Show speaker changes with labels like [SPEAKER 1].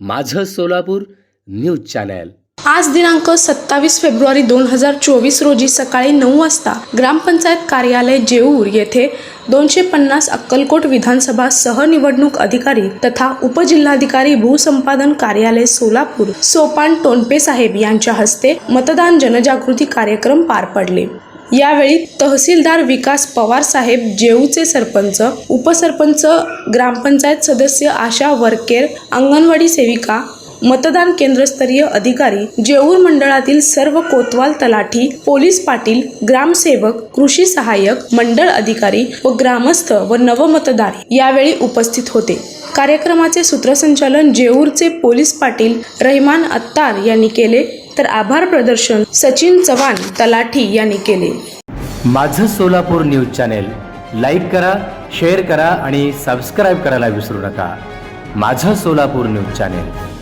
[SPEAKER 1] माझं Solapur news channel.
[SPEAKER 2] आज दिनांक सत्तावीस फेब्रुवारी दोन हजार चोवीस रोजी सकाळी नऊ वाजता ग्रामपंचायत कार्यालय जेऊर येथे दोनशे पन्नास अक्कलकोट विधानसभा सहनिवडणूक अधिकारी तथा उपजिल्हाधिकारी भूसंपादन कार्यालय सोलापूर सोपान टोनपे साहेब यांच्या हस्ते मतदान जनजागृती कार्यक्रम पार पडले. यावेळी तहसीलदार विकास पवार साहेब जेऊचे सरपंच उपसरपंच ग्रामपंचायत सदस्य आशा वरकेर अंगणवाडी सेविका मतदान केंद्रस्तरीय अधिकारी जेऊर मंडळातील सर्व कोतवाल तलाठी पोलीस पाटील ग्रामसेवक कृषी सहाय्यक मंडळ अधिकारी व ग्रामस्थ व नवमतदार यावेळी उपस्थित होते. कार्यक्रमाचे सूत्रसंचालन जेऊरचे पोलीस पाटील रहिमान अत्तार यांनी केले. तर आभार प्रदर्शन सचिन चव्हाण तलाठी यांनी केले.
[SPEAKER 1] माझं सोलापूर न्यूज चॅनेल लाईक करा शेअर करा आणि सबस्क्राईब करायला विसरू नका. माझं सोलापूर न्यूज चॅनेल.